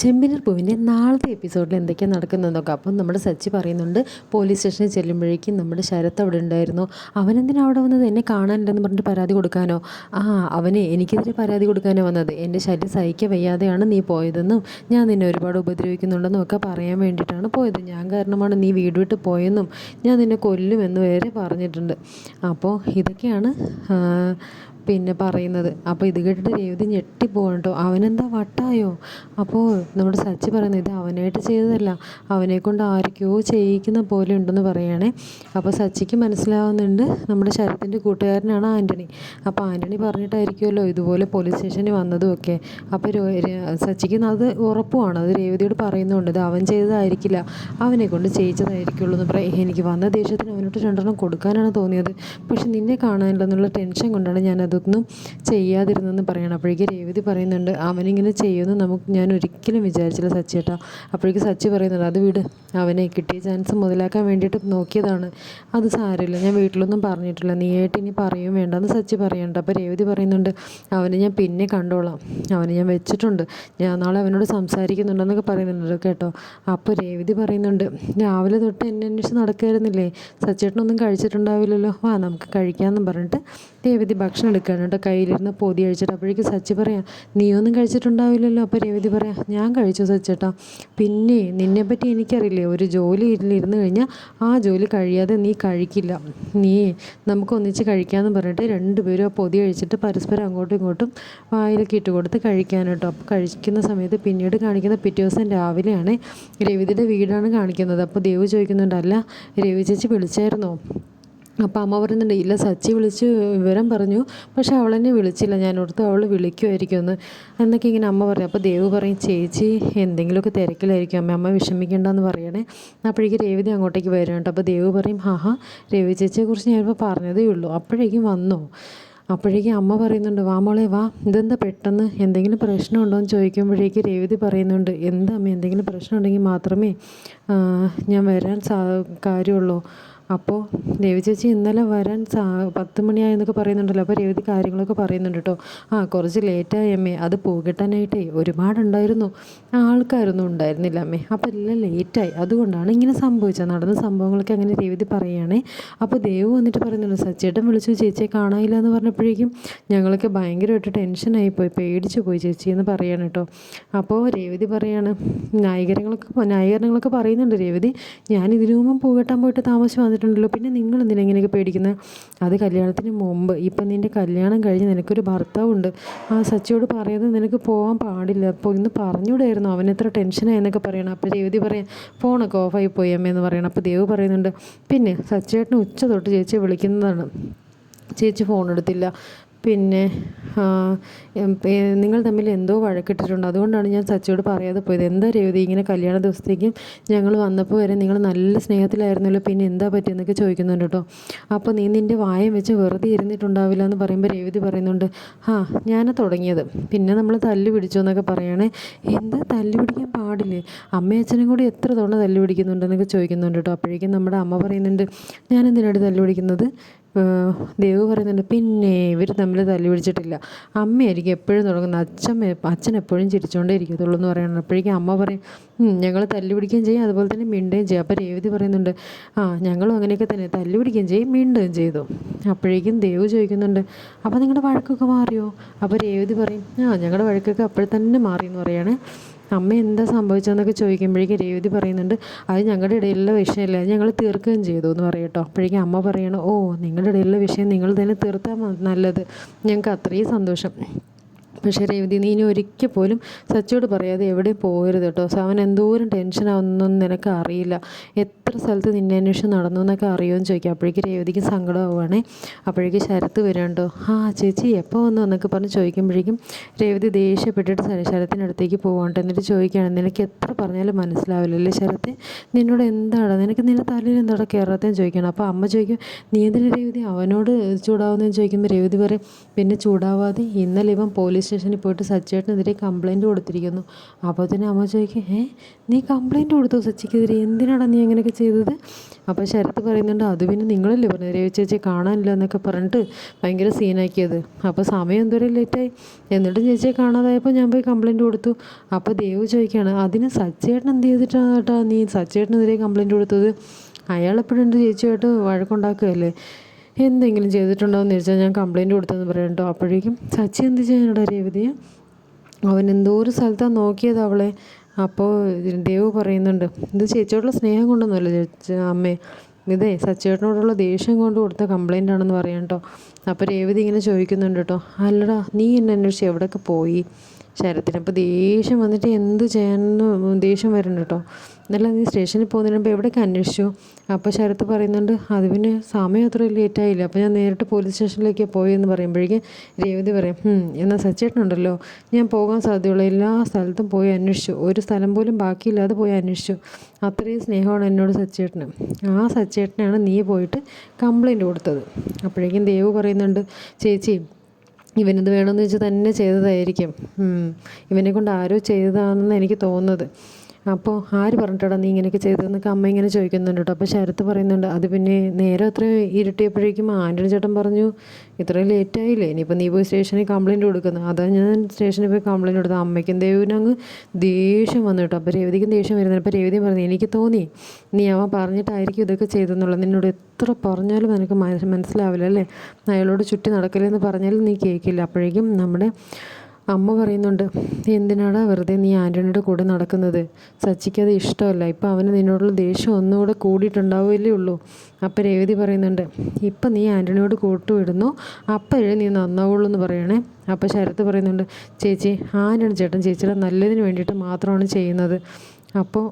ചെമ്പിനർ പൂവിന്റെ നാളത്തെ എപ്പിസോഡിൽ എന്തൊക്കെയാണ് നടക്കുന്നത് നോക്കാം അപ്പം നമ്മുടെ സച്ചി പറയുന്നുണ്ട് പോലീസ് സ്റ്റേഷനിൽ ചെല്ലുമ്പോഴേക്കും നമ്മുടെ ശരത്ത് അവിടെ ഉണ്ടായിരുന്നു. അവനെന്തിനാ അവിടെ വന്നത്? എന്നെ കാണാനില്ലെന്ന് പറഞ്ഞിട്ട് പരാതി കൊടുക്കാനോ? ആ അവനെ എനിക്കെതിരെ പരാതി കൊടുക്കാനോ വന്നത്. എന്റെ ശല്യം സഹിക്ക വയ്യാതെയാണ് നീ പോയതെന്നും ഞാൻ നിന്നെ ഒരുപാട് ഉപദ്രവിക്കുന്നുണ്ടെന്നും ഒക്കെ പറയാൻ വേണ്ടിയിട്ടാണ് പോയത്. ഞാൻ കാരണമാണ് നീ വീട് വിട്ട് പോയെന്നും ഞാൻ നിന്നെ കൊല്ലുമെന്ന് വരെ പറഞ്ഞിട്ടുണ്ട്. അപ്പോൾ ഇതൊക്കെയാണ് പിന്നെ പറയുന്നത്. അപ്പോൾ ഇത് കേട്ടിട്ട് രേവതി ഞെട്ടിപ്പോവാണ് അവനെന്താ വട്ടായോ? അപ്പോൾ നമ്മുടെ സച്ചി പറയുന്നത് ഇത് അവനായിട്ട് ചെയ്തതല്ല. അവനെ കൊണ്ട് ആരൊക്കെയോ ചെയ്യിക്കുന്ന പോലെ ഉണ്ടെന്ന് പറയുകയാണേ. അപ്പോൾ സച്ചിക്ക് മനസ്സിലാവുന്നുണ്ട് നമ്മുടെ ശരത്തിന്റെ കൂട്ടുകാരനാണ് ആന്റണി അപ്പോൾ ആന്റണി പറഞ്ഞിട്ടായിരിക്കുമല്ലോ ഇതുപോലെ പോലീസ് സ്റ്റേഷനിൽ വന്നതും ഒക്കെ. അപ്പോൾ സച്ചിക്ക് അത് ഉറപ്പുമാണ് അത് രേവതിയോട് പറയുന്നുണ്ട്. ഇത് അവൻ ചെയ്തതായിരിക്കില്ല. അവനെ കൊണ്ട് ചെയ്യിച്ചതായിരിക്കുള്ളൂ എന്ന് പറയാം എനിക്ക് വന്ന ദേഷ്യത്തിന് അവനോട്ട് രണ്ടെണ്ണം കൊടുക്കാനാണ് തോന്നിയത്. പക്ഷെ നിന്നെ കാണാനില്ലെന്നുള്ള ടെൻഷൻ കൊണ്ടാണ് ഞാൻ അതൊന്നും ചെയ്യാതിരുന്നെന്ന് പറയണം. അപ്പോഴേക്ക് രേവതി പറയുന്നുണ്ട് അവനിങ്ങനെ ചെയ്യുമെന്ന് നമുക്ക് ഞാൻ ഒരിക്കലും വിചാരിച്ചില്ല സച്ചേട്ടാ അപ്പോഴേക്ക് സച്ചി പറയുന്നുണ്ട് അത് വിട് അവനെ കിട്ടിയ ചാൻസ് മുതലാക്കാൻ വേണ്ടിയിട്ട് നോക്കിയതാണ്. അത് സാരമില്ല ഞാൻ വീട്ടിലൊന്നും പറഞ്ഞിട്ടില്ല. നീയായിട്ട് ഇനി പറയും വേണ്ടെന്ന് സച്ചി പറയുന്നുണ്ട്. അപ്പോൾ രേവതി പറയുന്നുണ്ട് അവനെ ഞാൻ പിന്നെ കണ്ടോളാം. അവനെ ഞാൻ വെച്ചിട്ടുണ്ട്. ഞാൻ നാളെ അവനോട് സംസാരിക്കുന്നുണ്ടെന്നൊക്കെ പറയുന്നുണ്ട് കേട്ടോ. അപ്പോൾ രേവതി പറയുന്നുണ്ട് രാവിലെ തൊട്ട് എന്നെ അന്വേഷിച്ച് നടക്കുമായിരുന്നില്ലേ സച്ചേട്ടനൊന്നും കഴിച്ചിട്ടുണ്ടാവില്ലല്ലോ. ആ നമുക്ക് കഴിക്കാമെന്നും പറഞ്ഞിട്ട് രേവതി ഭക്ഷണം എടുക്കുകയാണ് കേട്ടോ കയ്യിലിരുന്ന് പൊതി കഴിച്ചിട്ട് അപ്പോഴേക്ക് സച്ചി പറയാം നീയൊന്നും കഴിച്ചിട്ടുണ്ടാവില്ലല്ലോ. അപ്പോൾ രേവതി പറയാം ഞാൻ കഴിച്ചു സച്ചേട്ടാ. പിന്നെ നിന്നെപ്പറ്റി എനിക്കറിയില്ലേ ഒരു ജോലി ഇരുന്ന് കഴിഞ്ഞാൽ ആ ജോലി കഴിയാതെ നീ കഴിക്കില്ല. നീ നമുക്ക് ഒന്നിച്ച് കഴിക്കാമെന്ന് പറഞ്ഞിട്ട് രണ്ടുപേരും ആ പൊതി കഴിച്ചിട്ട് പരസ്പരം അങ്ങോട്ടും ഇങ്ങോട്ടും വായിലൊക്കെ ഇട്ട് കൊടുത്ത് കഴിക്കാൻ കേട്ടോ അപ്പോൾ കഴിക്കുന്ന സമയത്ത് പിന്നീട് കാണിക്കുന്ന പിറ്റേ ദിവസം രാവിലെയാണ് രവിതിയുടെ വീടാണ് കാണിക്കുന്നത്. അപ്പോൾ ദേവ് ചോദിക്കുന്നുണ്ടല്ല രവി ചേച്ചി വിളിച്ചായിരുന്നോ? അപ്പോൾ അമ്മ പറയുന്നുണ്ട് ഇല്ല സച്ചി വിളിച്ച് വിവരം പറഞ്ഞു. പക്ഷെ അവളെന്നെ വിളിച്ചില്ല. ഞാൻ ഓർത്ത് അവൾ വിളിക്കുമായിരിക്കും എന്ന്. എന്നൊക്കെ ഇങ്ങനെ അമ്മ പറയും. അപ്പോൾ ദേവ് പറയും ചേച്ചി എന്തെങ്കിലുമൊക്കെ തിരക്കിലായിരിക്കും. അമ്മ അമ്മ വിഷമിക്കേണ്ടെന്ന് പറയണേ. അപ്പോഴേക്കും രേവതി അങ്ങോട്ടേക്ക് വരുന്നുണ്ട് അപ്പോൾ ദേവ് പറയും ഹാ ഹാ രവി ചേച്ചിയെക്കുറിച്ച് ഞാനിപ്പോൾ പറഞ്ഞതേ ഉള്ളൂ. അപ്പോഴേക്കും വന്നു. അപ്പോഴേക്കും അമ്മ പറയുന്നുണ്ട് വാ മോളെ വാ. ഇതെന്താ പെട്ടെന്ന്? എന്തെങ്കിലും പ്രശ്നമുണ്ടോ എന്ന് ചോദിക്കുമ്പോഴേക്ക് രേവതി പറയുന്നുണ്ട് എന്താ അമ്മ എന്തെങ്കിലും പ്രശ്നം ഉണ്ടെങ്കിൽ മാത്രമേ ഞാൻ വരാൻ സാ കാര്യമുള്ളൂ. അപ്പോൾ രവി ചേച്ചി ഇന്നലെ വരാൻ സാ പത്ത് മണിയായെന്നൊക്കെ പറയുന്നുണ്ടല്ലോ. അപ്പോൾ രവതി കാര്യങ്ങളൊക്കെ പറയുന്നുണ്ട് കേട്ടോ ആ കുറച്ച് ലേറ്റായി അമ്മേ. അത് പൂകെട്ടാനായിട്ടേ ഒരുപാടുണ്ടായിരുന്നു. ആൾക്കാരൊന്നും ഉണ്ടായിരുന്നില്ല അമ്മേ. അപ്പോൾ എല്ലാം ലേറ്റായി. അതുകൊണ്ടാണ് ഇങ്ങനെ സംഭവിച്ചത്. നടന്ന സംഭവങ്ങളൊക്കെ അങ്ങനെ രവതി പറയുകയാണേ. അപ്പോൾ ദേവ് വന്നിട്ട് പറയുന്നുണ്ട് സച്ചേട്ടൻ വിളിച്ചു. ചേച്ചിയെ കാണാനില്ല എന്ന് പറഞ്ഞപ്പോഴേക്കും ഞങ്ങളൊക്കെ ഭയങ്കരമായിട്ട് ടെൻഷനായി പോയി. പേടിച്ചു പോയി ചേച്ചി എന്ന് പറയാണ് കേട്ടോ അപ്പോൾ രേവതി പറയാണ് ന്യായീകരണങ്ങളൊക്കെ ന്യായീകരണങ്ങളൊക്കെ പറയുന്നുണ്ട് രേവതി ഞാൻ ഇതിനു മുമ്പ് പൂകെട്ടാൻ പോയിട്ട് താമസിച്ച് വന്നിട്ടുണ്ടല്ലോ പിന്നെ നിങ്ങൾ എന്തിനാ ഇങ്ങനെയൊക്കെ പേടിക്കുന്നത് അത് കല്യാണത്തിന് മുമ്പ്. ഇപ്പം നിന്റെ കല്യാണം കഴിഞ്ഞ് നിനക്കൊരു ഭർത്താവുണ്ട്. ആ സച്ചിയോട് പറയുന്നത് നിനക്ക് പോകാൻ പാടില്ല. അപ്പോൾ ഇന്ന് പറഞ്ഞുകൂടായിരുന്നു. അവൻ എത്ര ടെൻഷനായി എന്നൊക്കെ പറയണം. അപ്പോൾ രേവതി പറയാം ഫോണൊക്കെ ഓഫായി പോയി എന്ന് പറയണം. അപ്പോൾ ദേവ് പറയുന്നുണ്ട് പിന്നെ സച്ചേട്ടന് ഉച്ച തൊട്ട് ചേച്ചിയെ വിളിക്കുന്നതാണ്. ചേച്ചി ഫോൺ എടുത്തില്ല. പിന്നെ നിങ്ങൾ തമ്മിൽ എന്തോ വഴക്കിട്ടിട്ടുണ്ട്. അതുകൊണ്ടാണ് ഞാൻ സച്ചിയോട് പറയാതെ പോയത്. എന്താ രേവതി ഇങ്ങനെ കല്യാണ ദിവസത്തേക്കും ഞങ്ങൾ വന്നപ്പോൾ വരെ നിങ്ങൾ നല്ല സ്നേഹത്തിലായിരുന്നല്ലോ പിന്നെ എന്താ പറ്റിയെന്നൊക്കെ ചോദിക്കുന്നുണ്ട് കേട്ടോ. അപ്പോൾ നീ നിന്റെ വായം വെച്ച് വെറുതെ ഇരുന്നിട്ടുണ്ടാവില്ല എന്ന് പറയുമ്പോൾ രേവതി പറയുന്നുണ്ട് ആ ഞാൻ തുടങ്ങിയത്. പിന്നെ നമ്മൾ തല്ല് പിടിച്ചു എന്നൊക്കെ പറയണേ. എന്താ തല്ല് പിടിക്കാൻ പാടില്ലേ? അമ്മയച്ഛനും കൂടി എത്ര തവണ തല്ല് പിടിക്കുന്നുണ്ടെന്നൊക്കെ ചോദിക്കുന്നുണ്ട് കേട്ടോ. അപ്പോഴേക്കും നമ്മുടെ അമ്മ പറയുന്നുണ്ട് ഞാൻ എന്തിനാണ് തല്ല് പിടിക്കുന്നത്? ദേവ് പറയുന്നുണ്ട് പിന്നെ ഇവർ തമ്മിൽ തല്ലി പിടിച്ചിട്ടില്ല. അമ്മയായിരിക്കും എപ്പോഴും തുടങ്ങുന്നത്. അച്ഛൻ അച്ഛൻ എപ്പോഴും ചിരിച്ചുകൊണ്ടേ ഇരിക്കത്തുള്ളൂ എന്ന് പറയണം അപ്പോഴേക്കും അമ്മ പറയും ഞങ്ങൾ തല്ലി പിടിക്കുകയും ചെയ്യും അതുപോലെ തന്നെ മിണ്ടുകയും ചെയ്യും. അപ്പോൾ രേവതി പറയുന്നുണ്ട് ആ ഞങ്ങളും അങ്ങനെയൊക്കെ തന്നെ തല്ലി പിടിക്കുകയും ചെയ്യും മിണ്ടുകയും ചെയ്തു. അപ്പോഴേക്കും ദേവ് ചോദിക്കുന്നുണ്ട് അപ്പോൾ നിങ്ങളുടെ വഴക്കൊക്കെ മാറിയോ? അപ്പോൾ രേവതി പറയും ആ ഞങ്ങളുടെ വഴക്കൊക്കെ അപ്പോൾ തന്നെ മാറി എന്ന് പറയാണ്. അമ്മ എന്താ സംഭവിച്ചതെന്നൊക്കെ ചോദിക്കുമ്പോഴേക്കും രേവതി പറയുന്നുണ്ട് അത് ഞങ്ങളുടെ ഇടയിലുള്ള വിഷയമല്ല അത് ഞങ്ങൾ തീർക്കുകയും ചെയ്തു എന്ന് പറയട്ടോ അപ്പോഴേക്കും അമ്മ പറയണം ഓ നിങ്ങളുടെ ഇടയിലുള്ള വിഷയം നിങ്ങൾ തന്നെ തീർത്താൽ നല്ലത്. ഞങ്ങൾക്ക് അത്രയും സന്തോഷം. പക്ഷേ രേവതി നീ ഇനി ഒരിക്കൽ പോലും സച്ചിയോട് പറയാതെ എവിടെ പോകരുത് കേട്ടോ. അവൻ എന്തോരം ടെൻഷനാവുന്നൊന്നും നിനക്ക് അറിയില്ല. എത്ര സ്ഥലത്ത് നിന്നെ അന്വേഷിച്ച് നടന്നു എന്നൊക്കെ അറിയുമെന്ന് ചോദിക്കാം. അപ്പോഴേക്കും രേവതിക്ക് സങ്കടമാവുകയാണേ. അപ്പോഴേക്കും ശരത്ത് വരാണ്ടോ ആ ചേച്ചി എപ്പോൾ വന്നു? എന്നൊക്കെ പറഞ്ഞ് ചോദിക്കുമ്പോഴേക്കും രേവതി ദേഷ്യപ്പെട്ടിട്ട് ശര- ശരത്തിനടുത്തേക്ക് പോവാണ്ട് എന്നിട്ട് ചോദിക്കുകയാണ് നിനക്ക് എത്ര പറഞ്ഞാലും മനസ്സിലാവില്ലല്ലേ ശരത്തെ? നിന്നോട് എന്താണ്? നിനക്ക് നിന്റെ തലയിൽ എന്താണ് കയറാത്തതെന്ന് ചോദിക്കണം അപ്പോൾ അമ്മ ചോദിക്കും നീ എന്തിനു രേവതി അവനോട് ചൂടാവുന്നതെന്ന് ചോദിക്കുമ്പോൾ രേവതി പറയും പിന്നെ ചൂടാവാതെ ഇന്നലെ ഇവൻ പോലീസ് സ്റ്റേഷനിൽ പോയിട്ട് സച്ചേട്ടനെതിരെ കംപ്ലയിന്റ് കൊടുത്തിരിക്കുന്നു. അപ്പോൾ തന്നെ അമ്മ ചോദിക്കും ഏ നീ കംപ്ലയിന്റ് കൊടുത്തു സച്ചിക്കെതിരെ? എന്തിനാടാ നീ അങ്ങനെയൊക്കെ ചെയ്തത്? അപ്പോൾ ശരത്ത് പറയുന്നുണ്ട് അത് പിന്നെ നിങ്ങളല്ലേ പറഞ്ഞത്? രവി ചേച്ചി കാണാനില്ല എന്നൊക്കെ പറഞ്ഞിട്ട് ഭയങ്കര സീനാക്കിയത് അപ്പോൾ സമയം എന്തോരം ലേറ്റായി എന്നിട്ടും ചേച്ചിയെ കാണാതായപ്പോൾ ഞാൻ പോയി കംപ്ലയിന്റ് കൊടുത്തു. അപ്പോൾ ദേവ് ചോദിക്കുകയാണ് അതിന് സച്ചേട്ടൻ എന്ത് ചെയ്തിട്ടാണ് കേട്ടോ നീ സച്ചേട്ടനെതിരെ കംപ്ലയിന്റ് കൊടുത്തത്? അയാൾ എപ്പോഴും ചേച്ചിയായിട്ട് വഴക്കുണ്ടാക്കുകയല്ലേ? എന്തെങ്കിലും ചെയ്തിട്ടുണ്ടോ എന്ന് ചോദിച്ചാൽ ഞാൻ കംപ്ലയിന്റ് കൊടുത്തെന്ന് പറയാം കേട്ടോ അപ്പോഴേക്കും സച്ചി എന്ത് ചെയ്യാനടാ രേവതിയെ അവൻ എന്തോ ഒരു സ്ഥലത്താണ് നോക്കിയത് അവളെ. അപ്പോൾ ദേവ് പറയുന്നുണ്ട് ഇത് ചേച്ചിയോടുള്ള സ്നേഹം കൊണ്ടൊന്നുമല്ല ചേച്ചി അമ്മേ. ഇതേ സച്ചേട്ടനോടുള്ള ദേഷ്യം കൊണ്ട് കൊടുത്ത കംപ്ലയിന്റ് ആണെന്ന് പറയാം കേട്ടോ അപ്പോൾ രേവതി ഇങ്ങനെ ചോദിക്കുന്നുണ്ട് കേട്ടോ അല്ലടാ നീ എന്നെ അന്വേഷിച്ച് എവിടെയൊക്കെ പോയി? ശരത്തിന്. അപ്പോൾ ദേഷ്യം വന്നിട്ട് എന്ത് ചെയ്യാനെന്ന് ദേഷ്യം വരുന്നുണ്ട് കേട്ടോ എന്നാലും നീ സ്റ്റേഷനിൽ പോകുന്നതിന് മുമ്പ് എവിടെയൊക്കെ അന്വേഷിച്ചു? അപ്പോൾ ശരത്ത് പറയുന്നുണ്ട് അത് പിന്നെ സമയം അത്ര ലേറ്റായില്ല അപ്പോൾ ഞാൻ നേരിട്ട് പോലീസ് സ്റ്റേഷനിലേക്ക് പോയി എന്ന് പറയുമ്പോഴേക്കും രേവതി പറയും "ഹും, എന്നാൽ സച്ചേട്ടനുണ്ടല്ലോ ഞാൻ പോകാൻ സാധ്യതയുള്ള എല്ലാ സ്ഥലത്തും പോയി അന്വേഷിച്ചു. ഒരു സ്ഥലം പോലും ബാക്കിയില്ലാതെ പോയി അന്വേഷിച്ചു. അത്രയും സ്നേഹമാണ് എന്നോട് സച്ചേട്ടന്. ആ സച്ചേട്ടനാണ് നീ പോയിട്ട് കംപ്ലൈന്റ് കൊടുത്തത്. അപ്പോഴേക്കും ദേവ് പറയുന്നുണ്ട് ചേച്ചി ഇവനിത് വേണമെന്ന് വെച്ച് തന്നെ ചെയ്തതായിരിക്കും. ഇവനെ കൊണ്ട് ആരോ ചെയ്തതാണെന്ന് എനിക്ക് തോന്നുന്നത് അപ്പോൾ ആര് പറഞ്ഞിട്ടാണ് നീ ഇങ്ങനെയൊക്കെ ചെയ്തതെന്നൊക്കെ അമ്മ ഇങ്ങനെ ചോദിക്കുന്നുണ്ട് കേട്ടോ. അപ്പോൾ ശരത്ത് പറയുന്നുണ്ട് അത് പിന്നെ നേരെ അത്രയും ഇരുട്ടിയപ്പോഴേക്കും ആന്റണി ചേട്ടൻ പറഞ്ഞു ഇത്രയും ലേറ്റായില്ലേ ഇനിയിപ്പോൾ നീ പോയി സ്റ്റേഷനിൽ കംപ്ലയിന്റ് കൊടുക്കുന്നത് അതാ ഞാൻ സ്റ്റേഷനിൽ പോയി കംപ്ലയിന്റ് കൊടുത്തത്. അമ്മയ്ക്കും ദേവിനും അങ്ങ് ദേഷ്യം വന്നു കേട്ടോ. അപ്പോൾ രേവതിക്കും ദേഷ്യം വരുന്നത് അപ്പോൾ രേവതി പറഞ്ഞു എനിക്ക് തോന്നി നീ അവൻ പറഞ്ഞിട്ടായിരിക്കും ഇതൊക്കെ ചെയ്തെന്നുള്ളത്. നിന്നോട് എത്ര പറഞ്ഞാലും നിനക്ക് മനസ്സിലാവില്ല അല്ലേ? അയാളോട് ചുറ്റി നടക്കില്ലെന്ന് പറഞ്ഞാലും നീ കേൾക്കില്ല. അപ്പോഴേക്കും നമ്മുടെ അമ്മ പറയുന്നുണ്ട് എന്തിനാടാ വെറുതെ നീ ആന്റണിയുടെ കൂടെ നടക്കുന്നത്? സച്ചിക്ക് അത് ഇഷ്ടമല്ല. ഇപ്പം അവന് നിന്നോടുള്ള ദേഷ്യം ഒന്നുകൂടെ കൂടിയിട്ടുണ്ടാവില്ലേ ഉള്ളൂ. അപ്പം രേവതി പറയുന്നുണ്ട് ഇപ്പം നീ ആന്റണിയോട് കൂട്ടുവിടുന്നു. അപ്പോഴേ നീ നന്നാവുള്ളൂ എന്ന് പറയണേ. അപ്പം ശരത്ത് പറയുന്നുണ്ട് ചേച്ചി ആന്റണി ചേട്ടൻ ചേച്ചിയുടെ നല്ലതിന് വേണ്ടിയിട്ട് മാത്രമാണ് ചെയ്യുന്നത്. അപ്പോൾ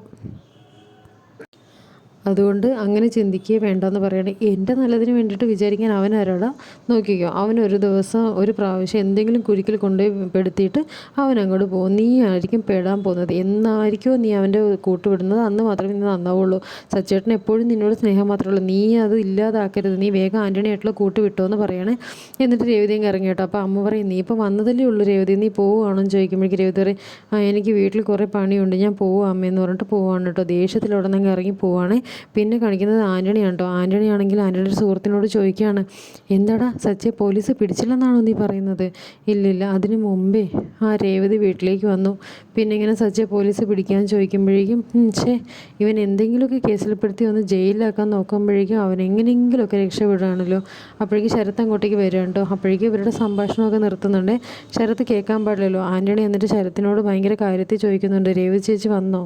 അതുകൊണ്ട് അങ്ങനെ ചിന്തിക്കുകയേ വേണ്ടെന്ന് പറയണേ. എന്റെ നല്ലതിന് വേണ്ടിയിട്ട് വിചാരിക്കാൻ അവൻ ആരാടാ? നോക്കിക്കോ അവൻ ഒരു ദിവസം ഒരു പ്രാവശ്യം എന്തെങ്കിലും കുരുക്കിൽ കൊണ്ടുപോയി പെടുത്തിയിട്ട് അവൻ അങ്ങോട്ട് പോകും. നീ ആയിരിക്കും പെടാൻ പോകുന്നത്. എന്നായിരിക്കുമോ നീ അവന്റെ കൂട്ടുവിടുന്നത് അന്ന് മാത്രമേ നീ നന്നാവുള്ളൂ. സച്ചേട്ടൻ എപ്പോഴും നിന്നോട് സ്നേഹം മാത്രമേ ഉള്ളൂ. നീ അത് ഇല്ലാതാക്കരുത്. നീ വേഗം ആന്റണി ആയിട്ടുള്ള കൂട്ട് വിട്ടോ എന്ന് പറയണേ. എന്നിട്ട് രേവതിയും കറങ്ങി കേട്ടോ. അപ്പോൾ അമ്മ പറയും നീ ഇപ്പോൾ വന്നതല്ലേ ഉള്ളൂ രേവതി? നീ പോവുകയാണോ? എന്ന് ചോദിക്കുമ്പോഴേക്കും രേവതി പറയും ആ എനിക്ക് വീട്ടിൽ കുറേ പണിയുണ്ട്. ഞാൻ പോവാം അമ്മയെന്ന് പറഞ്ഞിട്ട് പോവാണ് കേട്ടോ. ദേഷ്യത്തിലോടെ നിങ്ങൾ ഇറങ്ങി പോവാണേ. പിന്നെ കാണിക്കുന്നത് ആന്റണിയാണ് കേട്ടോ. ആന്റണി ആണെങ്കിൽ ആന്റണിയുടെ സുഹൃത്തിനോട് ചോദിക്കുകയാണ് എന്താടാ സച്ചെ പോലീസ് പിടിച്ചില്ലെന്നാണോ നീ പറയുന്നത്? ഇല്ലില്ല അതിന് മുമ്പേ ആ രേവതി വീട്ടിലേക്ക് വന്നു. പിന്നെ ഇങ്ങനെ സച്ചെ പോലീസ് പിടിക്കാൻ ചോദിക്കുമ്പോഴേക്കും "ഉം, ഛേ ഇവൻ എന്തെങ്കിലുമൊക്കെ കേസിൽപ്പെടുത്തി ഒന്ന് ജയിലിലാക്കാൻ നോക്കുമ്പോഴേക്കും അവൻ എങ്ങനെയെങ്കിലുമൊക്കെ രക്ഷപ്പെടുകയാണല്ലോ. അപ്പോഴേക്കും ശരത്ത് അങ്ങോട്ടേക്ക് വരിക അപ്പോഴേക്കും ഇവരുടെ സംഭാഷണമൊക്കെ നിർത്തുന്നുണ്ട്. ശരത്ത് കേൾക്കാൻ പാടില്ലല്ലോ. ആന്റണി എന്നിട്ട് ശരത്തിനോട് ഭയങ്കര കാര്യത്തിൽ ചോദിക്കുന്നുണ്ട്. രേവതി ചേച്ചി വന്നോ?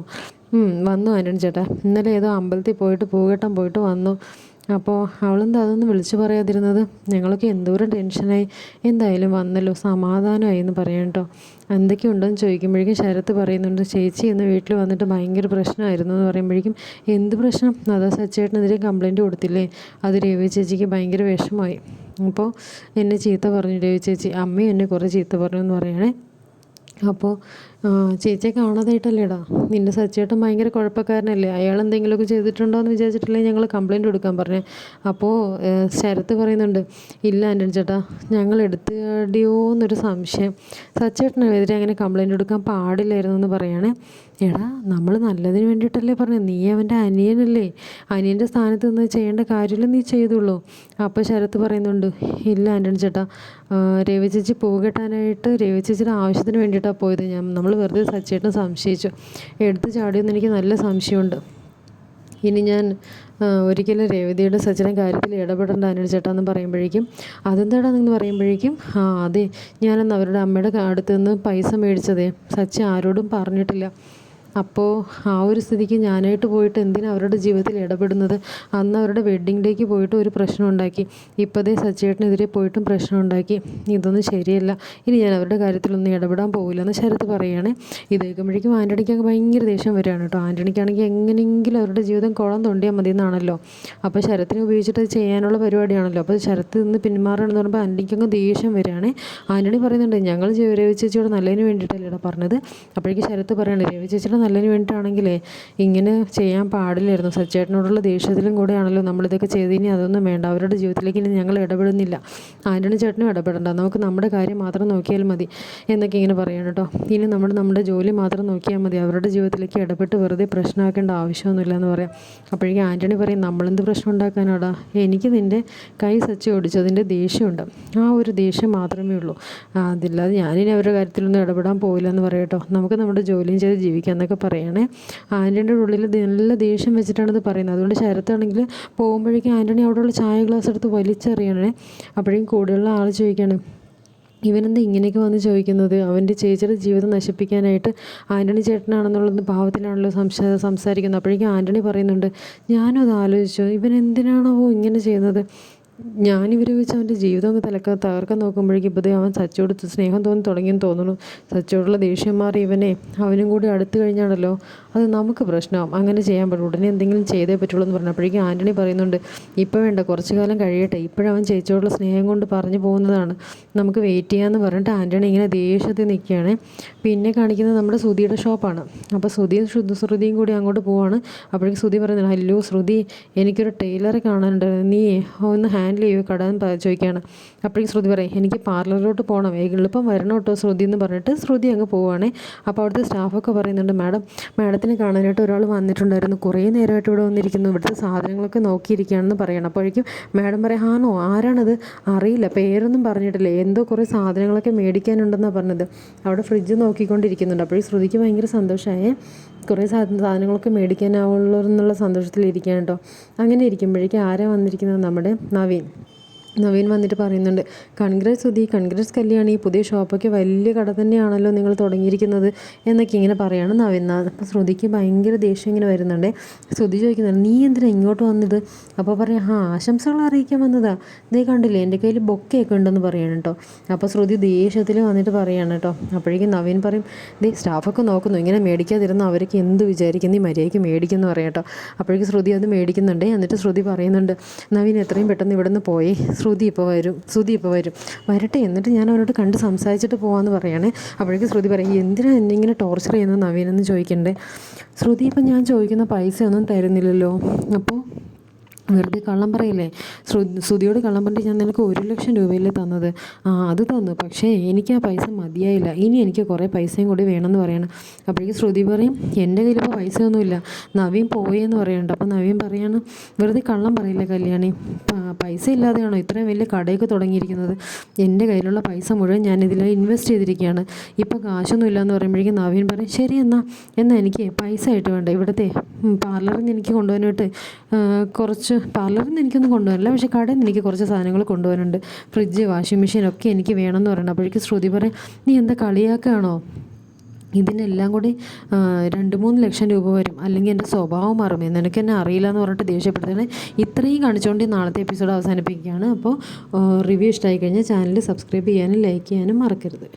വന്നു ആന്റണി ചേട്ടാ. ഇന്നലെ ഏതോ അമ്പലത്തിൽ പോയിട്ട് പൂകെട്ടാൻ പോയിട്ട് വന്നു. അപ്പോൾ അവളെന്താ അതൊന്നും വിളിച്ചു പറയാതിരുന്നത്? ഞങ്ങളൊക്കെ എന്തോരം ടെൻഷനായി. എന്തായാലും വന്നല്ലോ സമാധാനമായി എന്ന് പറയാം കേട്ടോ എന്തൊക്കെയുണ്ടെന്ന് ചോദിക്കുമ്പോഴേക്കും ശരത്ത് പറയുന്നുണ്ട് ചേച്ചി ഇന്ന് വീട്ടിൽ വന്നിട്ട് ഭയങ്കര പ്രശ്നമായിരുന്നു എന്ന് പറയുമ്പോഴേക്കും എന്ത് പ്രശ്നം? അതാ സച്ചേട്ടനെതിരെ കംപ്ലയിന്റ് കൊടുത്തില്ലേ? അത് രവി ചേച്ചിക്ക് ഭയങ്കര വിഷമമായി. അപ്പോൾ എന്നെ ചീത്ത പറഞ്ഞു രവി ചേച്ചി അമ്മയും എന്നെ കുറേ ചീത്ത പറഞ്ഞു എന്ന് പറയണേ അപ്പോൾ ആ, ചേച്ചിയെ കാണാതായിട്ടല്ലേടാ? നിന്റെ സച്ചേട്ടൻ ഭയങ്കര കുഴപ്പക്കാരനല്ലേ? അയാൾ എന്തെങ്കിലുമൊക്കെ ചെയ്തിട്ടുണ്ടോ എന്ന് വിചാരിച്ചിട്ടല്ലേ ഞങ്ങൾ കംപ്ലയിന്റ് കൊടുക്കാൻ പറഞ്ഞേ. അപ്പോൾ ശരത്ത് പറയുന്നുണ്ട് ഇല്ല എന്റെ ചേട്ടാ ഞങ്ങൾ എടുത്തുകാടിയോ എന്നൊരു സംശയം. സച്ചേട്ടനെതിരെ അങ്ങനെ കംപ്ലയിന്റ് കൊടുക്കാൻ പാടില്ലായിരുന്നു എന്ന് പറയാണ്. എടാ നമ്മൾ നല്ലതിന് വേണ്ടിയിട്ടല്ലേ പറഞ്ഞത് നീ അവന്റെ അനിയനല്ലേ. അനിയന്റെ സ്ഥാനത്ത് നിന്ന് ചെയ്യേണ്ട കാര്യമല്ലേ നീ ചെയ്തുള്ളൂ. അപ്പോൾ ശരത്ത് പറയുന്നുണ്ട് ഇല്ല ആന്റണി ചേട്ടാ രവി ചേച്ചി പോകട്ടാനായിട്ട് രവി ചേച്ചിയുടെ ആവശ്യത്തിന് വേണ്ടിയിട്ടാണ് പോയത്. ഞാൻ നമ്മൾ വെറുതെ സച്ചേട്ടൻ സംശയിച്ചു. എടുത്ത് ചാടിയെന്ന് എനിക്ക് നല്ല സംശയമുണ്ട്. ഇനി ഞാൻ ഒരിക്കലും രേവതിയുടെ സച്ചിനെ കാര്യത്തിൽ ഇടപെടേണ്ട അനു ചേട്ടാന്ന് പറയുമ്പോഴേക്കും അതെന്താടാന്ന് പറയുമ്പോഴേക്കും ആ അതെ ഞാനന്ന് അവരുടെ അമ്മയുടെ അടുത്ത് നിന്ന് പൈസ മേടിച്ചതേ. സച്ചി ആരോടും പറഞ്ഞിട്ടില്ല. അപ്പോൾ ആ ഒരു സ്ഥിതിക്ക് ഞാനായിട്ട് പോയിട്ട് എന്തിനാണ് അവരുടെ ജീവിതത്തിൽ ഇടപെടുന്നത്? അന്ന് അവരുടെ വെഡ്ഡിംഗ് ഡേക്ക് പോയിട്ട് ഒരു പ്രശ്നം ഉണ്ടാക്കി. ഇപ്പോഴത്തെ സച്ചേട്ടനെതിരെ പോയിട്ടും പ്രശ്നം ഉണ്ടാക്കി. ഇതൊന്നും ശരിയല്ല. ഇനി ഞാൻ അവരുടെ കാര്യത്തിലൊന്നും ഇടപെടാൻ പോകില്ലെന്ന് ശരത്ത് പറയുകയാണേ ഇത് കേൾക്കുമ്പോഴേക്കും ആന്റണിക്കൊക്കെ ഭയങ്കര ദേഷ്യം വരികയാണ് കേട്ടോ. ആന്റണിക്കാണെങ്കിൽ എങ്ങനെയെങ്കിലും അവരുടെ ജീവിതം കുളം തോണ്ടിയാൽ മതി എന്നാണല്ലോ അപ്പോൾ ശരത്തിനെ ഉപയോഗിച്ചിട്ട് ചെയ്യാനുള്ള പരിപാടിയാണല്ലോ. അപ്പോൾ ശരത്ത് നിന്ന് പിന്മാറണമെന്ന് പറയുമ്പോൾ ആന്റണിക്കങ്ങ് ദേഷ്യം വരികയാണ്. ആന്റണി പറയുന്നുണ്ട് ഞങ്ങൾ രവി നല്ലതിന് വേണ്ടിയിട്ടല്ലേടാ പറഞ്ഞത്? അപ്പോഴേക്കും ശരത്ത് പറയുകയാണ് രവി നല്ലതിന് വേണ്ടിയിട്ടാണെങ്കിലേ ഇങ്ങനെ ചെയ്യാൻ പാടില്ലായിരുന്നു. സച്ചേട്ടനോടുള്ള ദേഷ്യത്തിലും കൂടെയാണല്ലോ നമ്മളിതൊക്കെ ചെയ്ത് ഇനി അതൊന്നും വേണ്ട. അവരുടെ ജീവിതത്തിലേക്ക് ഇനി ഞങ്ങൾ ഇടപെടുന്നില്ല. ആന്റണി ചേട്ടനും ഇടപെടണ്ട. നമുക്ക് നമ്മുടെ കാര്യം മാത്രം നോക്കിയാൽ മതി എന്നൊക്കെ ഇങ്ങനെ പറയണം കേട്ടോ. ഇനി നമ്മൾ നമ്മുടെ ജോലി മാത്രം നോക്കിയാൽ മതി. അവരുടെ ജീവിതത്തിലേക്ക് ഇടപെട്ട് വെറുതെ പ്രശ്നമാക്കേണ്ട ആവശ്യമൊന്നുമില്ല എന്ന് പറയാം. അപ്പോഴേക്കും ആന്റണി പറയും നമ്മളെന്ത് പ്രശ്നം ഉണ്ടാക്കാനാടാ? എനിക്ക് നിന്റെ കൈ സച്ചി ഓടിച്ചതിന്റെ ദേഷ്യമുണ്ട്. ആ ഒരു ദേഷ്യം മാത്രമേ ഉള്ളൂ. അതില്ലാതെ ഞാനിനി അവരുടെ കാര്യത്തിലൊന്നും ഇടപെടാൻ പോയില്ല എന്ന് പറയട്ടോ നമുക്ക് നമ്മുടെ ജോലിയും ചെയ്ത് ജീവിക്കാം എന്നൊക്കെ പറയണേ. ആന്റണിയുടെ ഉള്ളിൽ നല്ല ദേഷ്യം വെച്ചിട്ടാണ് ഇത് പറയുന്നത്. അതുകൊണ്ട് ശരത്താണെങ്കിൽ പോകുമ്പോഴേക്കും ആന്റണി അവിടെയുള്ള ചായ ഗ്ലാസ് എടുത്ത് വലിച്ചെറിയണേ. അപ്പോഴേക്കും കൂടെയുള്ള ആൾ ചോദിക്കുകയാണ് ഇവനെന്താ ഇങ്ങനെയൊക്കെ വന്ന് ചോദിക്കുന്നത്? അവന്റെ ചേച്ചിയുടെ ജീവിതം നശിപ്പിക്കാനായിട്ട് ആന്റണി ചേട്ടനാണെന്നുള്ളത് ഭാവത്തിലാണല്ലോ സംശ സംസാരിക്കുന്നത്. അപ്പോഴേക്കും ആന്റണി പറയുന്നുണ്ട് ഞാനും അത് ആലോചിച്ചു. ഇവൻ എന്തിനാണോ ഇങ്ങനെ ചെയ്യുന്നത്? ഞാനിവരെ വെച്ച് അവന്റെ ജീവിതം അങ്ങ് തലക്ക തകർക്കാൻ നോക്കുമ്പോഴേക്കും ഇപ്പോൾ അവൻ സച്ചോട് സ്നേഹം തോന്നി തുടങ്ങിയെന്ന് തോന്നുന്നു. സച്ചോടുള്ള ദേഷ്യം മാറി ഇവനെ. അവനും കൂടി അടുത്ത് കഴിഞ്ഞാണല്ലോ. അത് നമുക്ക് പ്രശ്നമാവും. അങ്ങനെ ചെയ്യാൻ പറ്റും. ഉടനെ എന്തെങ്കിലും ചെയ്തേ പറ്റുള്ളൂ എന്ന് പറഞ്ഞപ്പോഴേക്കും ആന്റണി പറയുന്നുണ്ട് ഇപ്പം വേണ്ട കുറച്ച് കാലം കഴിയട്ടെ. ഇപ്പോഴവൻ ചേച്ചിയോടുള്ള സ്നേഹം കൊണ്ട് പറഞ്ഞു പോകുന്നതാണ്. നമുക്ക് വെയിറ്റ് ചെയ്യാമെന്ന് പറഞ്ഞിട്ട് ആന്റണി ഇങ്ങനെ ദേഷ്യത്തിൽ നിൽക്കുകയാണ്. പിന്നെ കാണിക്കുന്നത് നമ്മുടെ സുധിയുടെ ഷോപ്പാണ്. അപ്പോൾ സുധിയും ശ്രുതി ശ്രുതിയും കൂടി അങ്ങോട്ട് പോവാണ്. അപ്പോഴേക്കും ശ്രുതി പറയുന്നത് ഹലോ ശ്രുതി എനിക്കൊരു ടൈലറെ കാണാനുണ്ട്. നീ ഒന്ന് ഹാൻഡിൽ ചെയ്യുമോ കടന്ന് പ- ചോദിക്കുകയാണ്. അപ്പോഴേക്കും ശ്രുതി പറയും എനിക്ക് പാർലറിലോട്ട് പോകണം. എളുപ്പം വരണം കേട്ടോ ശ്രുതി എന്ന് പറഞ്ഞിട്ട് ശ്രുതി അങ്ങ് പോവുകയാണേ. അപ്പോൾ അവിടുത്തെ സ്റ്റാഫൊക്കെ പറയുന്നുണ്ട് മാഡം മാഡത്തിനെ കാണാനായിട്ട് ഒരാൾ വന്നിട്ടുണ്ടായിരുന്നു. കുറേ നേരമായിട്ട് ഇവിടെ വന്നിരിക്കുന്നു. ഇവിടുത്തെ സാധനങ്ങളൊക്കെ നോക്കിയിരിക്കുകയാണെന്ന് പറയണം. അപ്പോഴേക്കും മാഡം പറയാം ആണോ? ആരാണത്? അറിയില്ല. പേരൊന്നും പറഞ്ഞിട്ടില്ല. എന്തോ കുറേ സാധനങ്ങളൊക്കെ മേടിക്കാനുണ്ടെന്നാണ് പറഞ്ഞത്. അവിടെ ഫ്രിഡ്ജ് നോക്കിക്കൊണ്ടിരിക്കുന്നുണ്ട്. അപ്പോഴും ശ്രുതിക്ക് ഭയങ്കര സന്തോഷമായേ. കുറേ സാധന സാധനങ്ങളൊക്കെ മേടിക്കാനാവുള്ളൂ എന്നുള്ള സന്തോഷത്തിലിരിക്കുകയാണ് കേട്ടോ. അങ്ങനെ ഇരിക്കുമ്പോഴേക്കും ആരാ വന്നിരിക്കുന്നത് നമ്മുടെ നവീൻ? നവീൻ വന്നിട്ട് പറയുന്നുണ്ട് കൺഗ്രസ് സുധി കൺഗ്രസ് കല്യാണി പുതിയ ഷോപ്പൊക്കെ വലിയ കട തന്നെയാണല്ലോ നിങ്ങൾ തുടങ്ങിയിരിക്കുന്നത് എന്നൊക്കെ ഇങ്ങനെ പറയാണ് നവീൻ. അപ്പോൾ ശ്രുതിക്ക് ഭയങ്കര ദേഷ്യം ഇങ്ങനെ വരുന്നുണ്ട്. ശ്രുതി ചോദിക്കുന്നുണ്ട് നീ എന്തിനാ ഇങ്ങോട്ട് വന്നത്? അപ്പോൾ പറയാം ആ ആശംസകൾ അറിയിക്കാൻ വന്നതാ. നീ കണ്ടില്ലേ എന്റെ കയ്യിൽ ബൊക്കെയൊക്കെ ഉണ്ടെന്ന് പറയണം കേട്ടോ അപ്പോൾ ശ്രുതി ദേഷ്യത്തിൽ വന്നിട്ട് പറയാണ് കേട്ടോ അപ്പോഴേക്കും നവീൻ പറയും ദേ സ്റ്റാഫൊക്കെ നോക്കുന്നു ഇങ്ങനെ മേടിക്കാതിരുന്ന അവരൊക്കെ എന്ത് വിചാരിക്കും നീ മര്യാദയ്ക്ക് മേടിക്കുന്നു പറയാം കേട്ടോ അപ്പോഴേക്കും ശ്രുതി അത് മേടിക്കുന്നുണ്ട്. എന്നിട്ട് ശ്രുതി പറയുന്നുണ്ട് നവീൻ എത്രയും പെട്ടെന്ന് ഇവിടുന്ന് പോയി. ശ്രുതി ഇപ്പോൾ വരും ശ്രുതി ഇപ്പോൾ വരും. വരട്ടെ എന്നിട്ട് ഞാൻ അവരോട് കണ്ട് സംസാരിച്ചിട്ട് പോകാമെന്ന് പറയണേ. അപ്പോഴേക്കും ശ്രുതി പറയും എന്തിനാണ് എന്നെ ഇങ്ങനെ ടോർച്ചർ ചെയ്യുന്നത് നവീനെന്ന് ചോദിക്കണ്ടേ. ശ്രുതി ഇപ്പം ഞാൻ ചോദിക്കുന്ന പൈസ ഒന്നും തരുന്നില്ലല്ലോ. അപ്പോൾ വെറുതെ കള്ളം പറയില്ലേ? ശ്രു- ശ്രുതിയോട് കള്ളം പറഞ്ഞിട്ട് ഞാൻ നിനക്ക് ഒരു ലക്ഷം രൂപയല്ലേ തന്നത്? ആ അത് തന്നു. പക്ഷേ എനിക്ക് ആ പൈസ മതിയായില്ല. ഇനി എനിക്ക് കുറേ പൈസയും കൂടി വേണമെന്ന് പറയണം. അപ്പോഴേക്കും ശ്രുതി പറയും എന്റെ കയ്യിൽ ഇപ്പോൾ പൈസയൊന്നുമില്ല. നവീൻ പോയെന്ന് പറയുന്നുണ്ട് അപ്പോൾ നവീൻ പറയാണ് വെറുതെ കള്ളം പറയില്ലേ കല്യാണി? പൈസ ഇല്ലാതെയാണോ ഇത്രയും വലിയ കടയൊക്കെ തുടങ്ങിയിരിക്കുന്നത്? എന്റെ കയ്യിലുള്ള പൈസ മുഴുവൻ ഞാൻ ഇതിൽ ഇൻവെസ്റ്റ് ചെയ്തിരിക്കുകയാണ്. ഇപ്പോൾ കാശൊന്നും ഇല്ലയെന്ന് പറയുമ്പോഴേക്കും നവീൻ പറയും ശരി എന്നാൽ എന്നാൽ എനിക്ക് പൈസ ആയിട്ട് വേണ്ട? ഇവിടുത്തെ പാർലറിൽ നിന്ന് എനിക്ക് കൊണ്ടുപോകാനായിട്ട് ആ, കുറച്ച് പാർലറിൽ നിന്ന് എനിക്കൊന്നും കൊണ്ടുവരില്ല. പക്ഷേ കടയിൽ നിന്ന് എനിക്ക് കുറച്ച് സാധനങ്ങൾ കൊണ്ടുപോകാനുണ്ട്. ഫ്രിഡ്ജ് വാഷിംഗ് മെഷീൻ ഒക്കെ എനിക്ക് വേണമെന്ന് പറയണം അപ്പോഴേക്കും ശ്രുതി പറയും നീ എന്താ കളിയാക്കുകയാണോ? ഇതിനെല്ലാം കൂടി രണ്ട് മൂന്ന് ലക്ഷം രൂപ വരും. അല്ലെങ്കിൽ എന്റെ സ്വഭാവം മാറും. നിനക്ക് എന്നെ അറിയില്ല എന്ന് പറഞ്ഞിട്ട് ദേഷ്യപ്പെടുത്തണേ ഇത്രയും കാണിച്ചുകൊണ്ട് നാളത്തെ എപ്പിസോഡ് അവസാനിപ്പിക്കുകയാണ്. അപ്പോൾ റിവ്യൂ ഇഷ്ടമായി കഴിഞ്ഞാൽ ചാനൽ സബ്സ്ക്രൈബ് ചെയ്യാനും ലൈക്ക് ചെയ്യാനും മറക്കരുത്.